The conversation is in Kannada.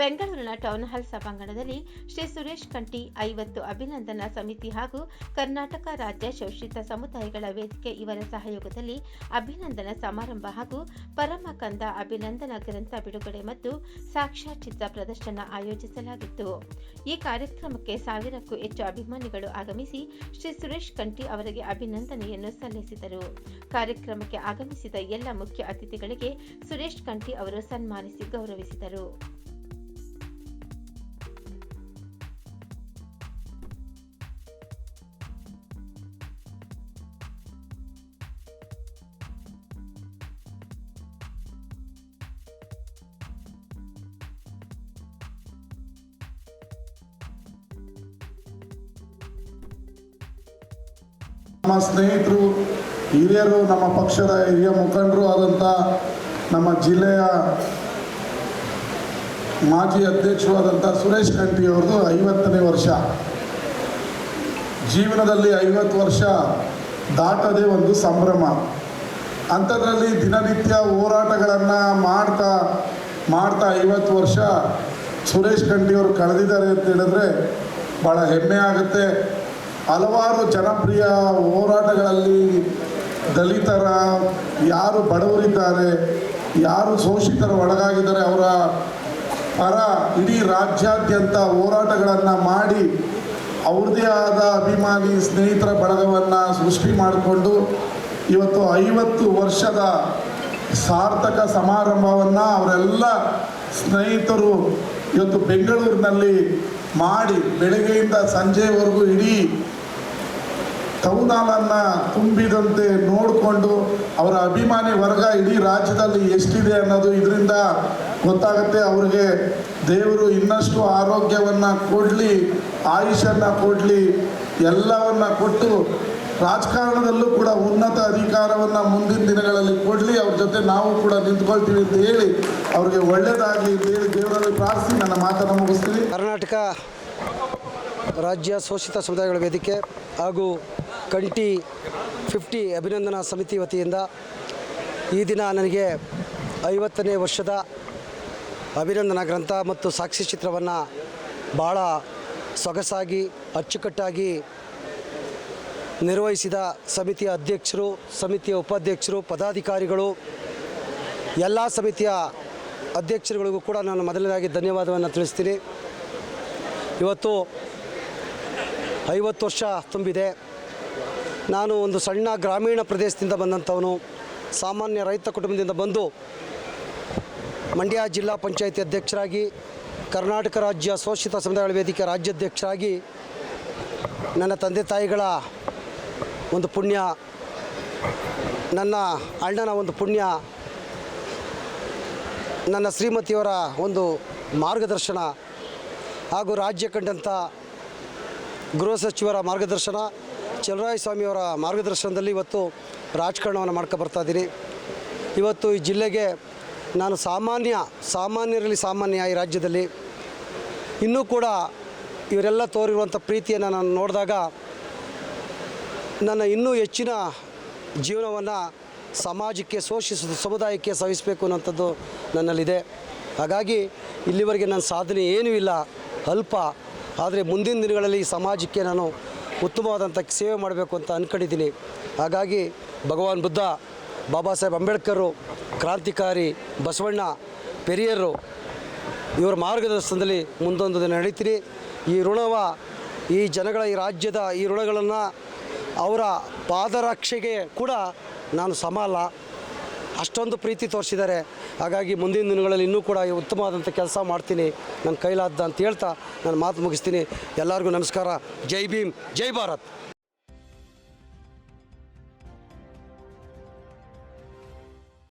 ಬೆಂಗಳೂರಿನ ಟೌನ್ ಹಾಲ್ ಸಭಾಂಗಣದಲ್ಲಿ ಶ್ರೀ ಸುರೇಶ್ ಕಂಠಿ ಐವತ್ತು ಅಭಿನಂದನಾ ಸಮಿತಿ ಹಾಗೂ ಕರ್ನಾಟಕ ರಾಜ್ಯ ಶೋಷಿತ ಸಮುದಾಯಗಳ ವೇದಿಕೆ ಇವರ ಸಹಯೋಗದಲ್ಲಿ ಅಭಿನಂದನಾ ಸಮಾರಂಭ ಹಾಗೂ ಪರಮಕಂದ ಅಭಿನಂದನಾ ಗ್ರಂಥ ಬಿಡುಗಡೆ ಮತ್ತು ಸಾಕ್ಷ್ಯಚಿತ್ರ ಪ್ರದರ್ಶನ ಆಯೋಜಿಸಲಾಗಿತ್ತು. ಈ ಕಾರ್ಯಕ್ರಮಕ್ಕೆ ಸಾವಿರಕ್ಕೂ ಹೆಚ್ಚು ಅಭಿಮಾನಿಗಳು ಆಗಮಿಸಿ ಶ್ರೀ ಸುರೇಶ್ ಕಂಠಿ ಅವರಿಗೆ ಅಭಿನಂದನೆಯನ್ನು ಸಲ್ಲಿಸಿದರು. ಕಾರ್ಯಕ್ರಮಕ್ಕೆ ಆಗಮಿಸಿದ ಎಲ್ಲ ಮುಖ್ಯ ಅತಿಥಿಗಳಿಗೆ ಸುರೇಶ್ ಕಂಠಿ ಅವರು ಸನ್ಮಾನಿಸಿ ಗೌರವಿಸಿದರು. ನಮ್ಮ ಸ್ನೇಹಿತರು, ಹಿರಿಯರು, ನಮ್ಮ ಪಕ್ಷದ ಹಿರಿಯ ಮುಖಂಡರು ಆದಂಥ ನಮ್ಮ ಜಿಲ್ಲೆಯ ಮಾಜಿ ಅಧ್ಯಕ್ಷರು ಆದಂಥ ಸುರೇಶ್ ಕಂಠಿ ಅವ್ರದ್ದು ಐವತ್ತನೇ ವರ್ಷ. ಜೀವನದಲ್ಲಿ ಐವತ್ತು ವರ್ಷ ದಾಟದೇ ಒಂದು ಸಂಭ್ರಮ. ಅಂಥದ್ರಲ್ಲಿ ದಿನನಿತ್ಯ ಹೋರಾಟಗಳನ್ನು ಮಾಡ್ತಾ ಮಾಡ್ತಾ ಐವತ್ತು ವರ್ಷ ಸುರೇಶ್ ಕಂಠಿಯವರು ಕಳೆದಿದ್ದಾರೆ ಅಂತ ಹೇಳಿದ್ರೆ ಭಾಳ ಹೆಮ್ಮೆ ಆಗುತ್ತೆ. ಹಲವಾರು ಜನಪ್ರಿಯ ಹೋರಾಟಗಳಲ್ಲಿ ದಲಿತರ ಯಾರು ಬಡವರಿದ್ದಾರೆ, ಯಾರು ಶೋಷಿತರ ಒಳಗಾಗಿದ್ದಾರೆ, ಅವರ ಪರ ಇಡೀ ರಾಜ್ಯಾದ್ಯಂತ ಹೋರಾಟಗಳನ್ನು ಮಾಡಿ ಅವ್ರದೇ ಆದ ಅಭಿಮಾನಿ ಸ್ನೇಹಿತರ ಬಳಗವನ್ನು ಸೃಷ್ಟಿ ಮಾಡಿಕೊಂಡು ಇವತ್ತು ಐವತ್ತು ವರ್ಷದ ಸಾರ್ಥಕ ಸಮಾರಂಭವನ್ನು ಅವರೆಲ್ಲ ಸ್ನೇಹಿತರು ಇವತ್ತು ಬೆಂಗಳೂರಿನಲ್ಲಿ ಮಾಡಿ ಬೆಳಗ್ಗೆಯಿಂದ ಸಂಜೆವರೆಗೂ ಇಡೀ ಟೌನಾಲನ್ನು ತುಂಬಿದಂತೆ ನೋಡಿಕೊಂಡು ಅವರ ಅಭಿಮಾನಿ ವರ್ಗ ಇಡೀ ರಾಜ್ಯದಲ್ಲಿ ಎಷ್ಟಿದೆ ಅನ್ನೋದು ಇದರಿಂದ ಗೊತ್ತಾಗುತ್ತೆ. ಅವರಿಗೆ ದೇವರು ಇನ್ನಷ್ಟು ಆರೋಗ್ಯವನ್ನು ಕೊಡಲಿ ಆಯುಷನ್ನು ಕೊಡಲಿ, ಎಲ್ಲವನ್ನ ಕೊಟ್ಟು ರಾಜಕಾರಣದಲ್ಲೂ ಕೂಡ ಉನ್ನತ ಅಧಿಕಾರವನ್ನು ಮುಂದಿನ ದಿನಗಳಲ್ಲಿ ಕೊಡಲಿ, ಅವ್ರ ಜೊತೆ ನಾವು ಕೂಡ ನಿಂತ್ಕೊಳ್ತೀವಿ ಅಂತ ಹೇಳಿ ಅವ್ರಿಗೆ ಒಳ್ಳೆಯದಾಗಲಿ ಅಂತ ಹೇಳಿ ದೇವರಲ್ಲಿ ಪ್ರಾರ್ಥಿಸಿ ನನ್ನ ಮಾತನ್ನು ಮುಗಿಸ್ತೀನಿ. ಕರ್ನಾಟಕ ರಾಜ್ಯ ಶೋಷಿತ ಸಮುದಾಯಗಳ ವೇದಿಕೆ ಹಾಗೂ ಕಂಟಿ ಫಿಫ್ಟಿ ಅಭಿನಂದನಾ ಸಮಿತಿ ವತಿಯಿಂದ ಈ ದಿನ ನನಗೆ ಐವತ್ತನೇ ವರ್ಷದ ಅಭಿನಂದನಾ ಗ್ರಂಥ ಮತ್ತು ಸಾಕ್ಷಿ ಚಿತ್ರವನ್ನು ಭಾಳ ಸೊಗಸಾಗಿ, ಅಚ್ಚುಕಟ್ಟಾಗಿ ನಿರ್ವಹಿಸಿದ ಸಮಿತಿಯ ಅಧ್ಯಕ್ಷರು, ಸಮಿತಿಯ ಉಪಾಧ್ಯಕ್ಷರು, ಪದಾಧಿಕಾರಿಗಳು, ಎಲ್ಲ ಸಮಿತಿಯ ಅಧ್ಯಕ್ಷರುಗಳಿಗೂ ಕೂಡ ನಾನು ಮೊದಲನೇದಾಗಿ ಧನ್ಯವಾದವನ್ನು ತಿಳಿಸ್ತೀನಿ. ಇವತ್ತು ಐವತ್ತು ವರ್ಷ ತುಂಬಿದೆ. ನಾನು ಒಂದು ಸಣ್ಣ ಗ್ರಾಮೀಣ ಪ್ರದೇಶದಿಂದ ಬಂದಂಥವನು, ಸಾಮಾನ್ಯ ರೈತ ಕುಟುಂಬದಿಂದ ಬಂದು ಮಂಡ್ಯ ಜಿಲ್ಲಾ ಪಂಚಾಯತಿ ಅಧ್ಯಕ್ಷರಾಗಿ, ಕರ್ನಾಟಕ ರಾಜ್ಯ ಶೋಷಿತ ಸಮುದಾಯಗಳ ವೇದಿಕೆ ರಾಜ್ಯಾಧ್ಯಕ್ಷರಾಗಿ ನನ್ನ ತಂದೆ ತಾಯಿಗಳ ಒಂದು ಪುಣ್ಯ, ನನ್ನ ಅಣ್ಣನ ಒಂದು ಪುಣ್ಯ, ನನ್ನ ಶ್ರೀಮತಿಯವರ ಒಂದು ಮಾರ್ಗದರ್ಶನ ಹಾಗೂ ರಾಜ್ಯ ಕಂಡಂಥ ಗೃಹ ಸಚಿವರ ಮಾರ್ಗದರ್ಶನ ಸ್ವಾಮಿಯವರ ಮಾರ್ಗದರ್ಶನದಲ್ಲಿ ಇವತ್ತು ರಾಜಕಾರಣವನ್ನು ಮಾಡ್ಕೊ ಬರ್ತಾ ಇದ್ದೀನಿ. ಇವತ್ತು ಈ ಜಿಲ್ಲೆಗೆ ನಾನು ಸಾಮಾನ್ಯ, ಸಾಮಾನ್ಯರಲ್ಲಿ ಸಾಮಾನ್ಯ ಈ ರಾಜ್ಯದಲ್ಲಿ. ಇನ್ನೂ ಕೂಡ ಇವರೆಲ್ಲ ತೋರಿರುವಂಥ ಪ್ರೀತಿಯನ್ನು ನಾನು ನೋಡಿದಾಗ ನನ್ನ ಇನ್ನೂ ಹೆಚ್ಚಿನ ಜೀವನವನ್ನು ಸಮಾಜಕ್ಕೆ ಶೋಷಿಸೋದು ಸಮುದಾಯಕ್ಕೆ ಸವಿಸಬೇಕು ಅನ್ನೋಂಥದ್ದು ನನ್ನಲ್ಲಿದೆ. ಹಾಗಾಗಿ ಇಲ್ಲಿವರೆಗೆ ನನ್ನ ಸಾಧನೆ ಏನೂ ಇಲ್ಲ, ಅಲ್ಪ. ಆದರೆ ಮುಂದಿನ ದಿನಗಳಲ್ಲಿ ಸಮಾಜಕ್ಕೆ ನಾನು ಉತ್ತಮವಾದಂಥ ಸೇವೆ ಮಾಡಬೇಕು ಅಂತ ಅಂದ್ಕೊಂಡಿದ್ದೀನಿ ಹಾಗಾಗಿ ಭಗವಾನ್ ಬುದ್ಧ, ಬಾಬಾ ಸಾಹೇಬ್ ಅಂಬೇಡ್ಕರು, ಕ್ರಾಂತಿಕಾರಿ ಬಸವಣ್ಣ ಪೆರಿಯರು ಇವರ ಮಾರ್ಗದರ್ಶನದಲ್ಲಿ ಮುಂದೊಂದು ದಿನ ನಡೀತೀನಿ. ಈ ಋಣವ ಈ ಜನಗಳ, ಈ ರಾಜ್ಯದ ಈ ಋಣಗಳನ್ನು ಅವರ ಪಾದರಕ್ಷೆಗೆ ಕೂಡ ನಾನು ಸಮ ಅಷ್ಟೊಂದು ಪ್ರೀತಿ ತೋರಿಸಿದ್ದಾರೆ. ಹಾಗಾಗಿ ಮುಂದಿನ ದಿನಗಳಲ್ಲಿ ಇನ್ನೂ ಕೂಡ ಉತ್ತಮವಾದಂಥ ಕೆಲಸ ಮಾಡ್ತೀನಿ. ನನ್ನ ಕೈಲಾದ್ದ ಅಂತ ಹೇಳ್ತಾ ನಾನು ಮಾತು ಮುಗಿಸ್ತೀನಿ. ಎಲ್ಲರಿಗೂ ನಮಸ್ಕಾರ. ಜೈ ಭೀಮ್, ಜೈ ಭಾರತ್.